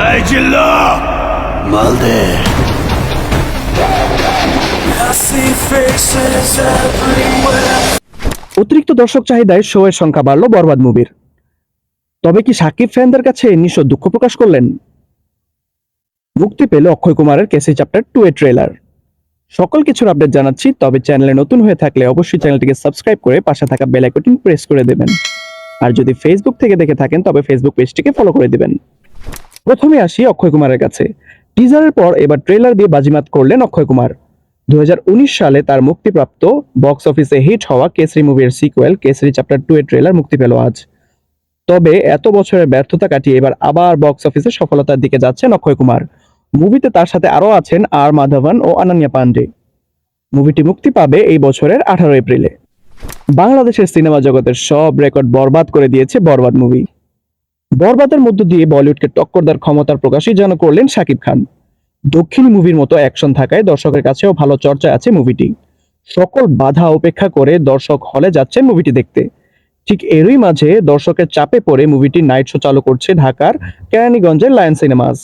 এই চিল্লো মালদে অতিরিক্ত দর্শক চাহিদায় শো এর সংখ্যা বাড়ল বরবাদ মুভির। তবে কি সাকিব ফ্যানদের কাছে নিঃস্ব দুঃখ প্রকাশ করলেন? মুক্তি পেল অক্ষয় কুমারের কেসি চ্যাপ্টার টু এ ট্রেলার। সকল কিছুর আপডেট জানাচ্ছি তবে চ্যানেলে নতুন হয়ে থাকলে অবশ্যই চ্যানেলটিকে সাবস্ক্রাইব করে পাশে থাকা বেল আইকনটি প্রেস করে দেবেন। আর যদি ফেসবুক থেকে দেখে থাকেন তবে ফেসবুক পেজটিকে ফলো করে দিবেন। প্রথমে আসি অক্ষয় কুমারের কাছে। টিজারের পর এবার ট্রেলার দিয়ে বাজিমাত করলেন অক্ষয় কুমার। দুই হাজার উনিশ সালে তার মুক্তিপ্রাপ্ত বক্স অফিসে হিট হওয়া কেসরি মুভির সিকুয়েল, কেসরি চ্যাপ্টার টু এর ট্রেলার মুক্তি পেল আজ। তবে এত বছরের ব্যর্থতা কাটিয়ে এবার আবার বক্স অফিসে সফলতার দিকে যাচ্ছেন অক্ষয় কুমার। মুভিতে তার সাথে আরও আছেন আর মাধবন ও অনন্যা পান্ডে। মুভিটি মুক্তি পাবে এই বছরের আঠারো এপ্রিলে। বাংলাদেশের সিনেমা জগতের সব রেকর্ড বরবাদ করে দিয়েছে বরবাদ মুভি। বরবাদের মধ্য দিয়ে বলিউডকে টক্কর দেওয়ার ক্ষমতার প্রকাশই যেন করলেন শাকিব খান। দক্ষিণ মুভির মতো অ্যাকশন থাকায় দর্শকের কাছেও ভালো চর্চা আছে মুভিটি। সকল বাধা উপেক্ষা করে দর্শক হলে যাচ্ছেন মুভিটি দেখতে। ঠিক এরই মাঝে দর্শকের চাপে পড়ে মুভিটি নাইট শো চালু করছে ঢাকার কেরানীগঞ্জের লায়ন সিনেমাস।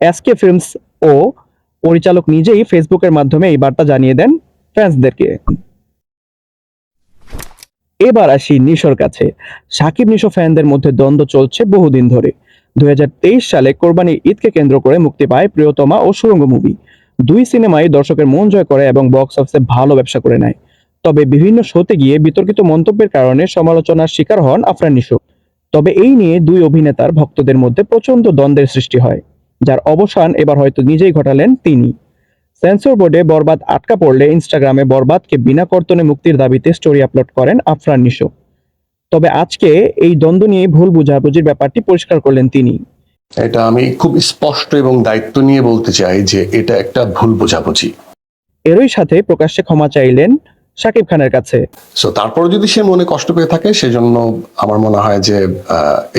এসকে ফিল্মস ও পরিচালক নিজেই ফেসবুকের মাধ্যমে এই বার্তা জানিয়ে দেন ফ্যান্সদেরকে। এবার আসি নিশোর কাছে। সাকিব নিশো ফ্যানদের মধ্যে দ্বন্দ্ব চলছে বহুদিন ধরে। দুই সালে কোরবানি ঈদকে কেন্দ্র করে মুক্তি পায় প্রিয়তমা ও সুরঙ্গ মুভি দুই সিনেমাই দর্শকের মন জয় করে এবং বক্স অফিসে ভালো ব্যবসা করে নেয়। তবে বিভিন্ন শোতে গিয়ে বিতর্কিত মন্তব্যের কারণে সমালোচনার শিকার হন আফরান নিশো। তবে এই নিয়ে দুই অভিনেতার ভক্তদের মধ্যে প্রচণ্ড দ্বন্দ্বের সৃষ্টি হয়, যার অবসান এবার হয়তো নিজেই ঘটালেন তিনি। সেন্সর বোর্ডে বরবাদ আটকা পড়লে ইনস্টাগ্রামে বরবাদকে বিনা কর্তনে মুক্তির দাবিতে স্টোরি আপলোড করেন আফরান নিশো। তবে আজকে এই দ্বন্দ্ব নিয়ে ভুল বুঝাবুঝির ব্যাপারটি পরিষ্কার করলেন তিনি। এটা আমি খুব স্পষ্ট এবং দায়িত্ব নিয়ে বলতে চাই যে এটা একটা ভুল বোঝাবুঝি। এরই সাথে প্রকাশ্যে ক্ষমা চাইলেন শাকিব খানের কাছে। সো তারপর যদি সে মনে কষ্ট পেয়ে থাকে সেজন্য আমার মনে হয় যে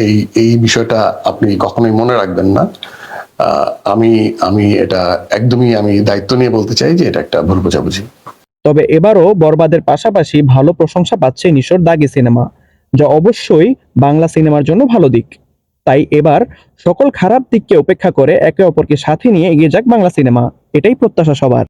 এই এই বিষয়টা আপনি কখনোই মনে রাখবেন না। আমি আমি এটা একদমই আমি দায়িত্ব নিয়ে বলতে চাই যে এটা একটা ভুল বোঝাবুঝি। তবে এবারও বরবাদের পাশাপাশি ভালো প্রশংসা পাচ্ছে নিশোর দাগি সিনেমা, যা অবশ্যই বাংলা সিনেমার জন্য ভালো দিক। তাই এবার সকল খারাপ দিককে উপেক্ষা করে একে অপরকে সাথে নিয়ে এগিয়ে যাক বাংলা সিনেমা, এটাই প্রত্যাশা সবার।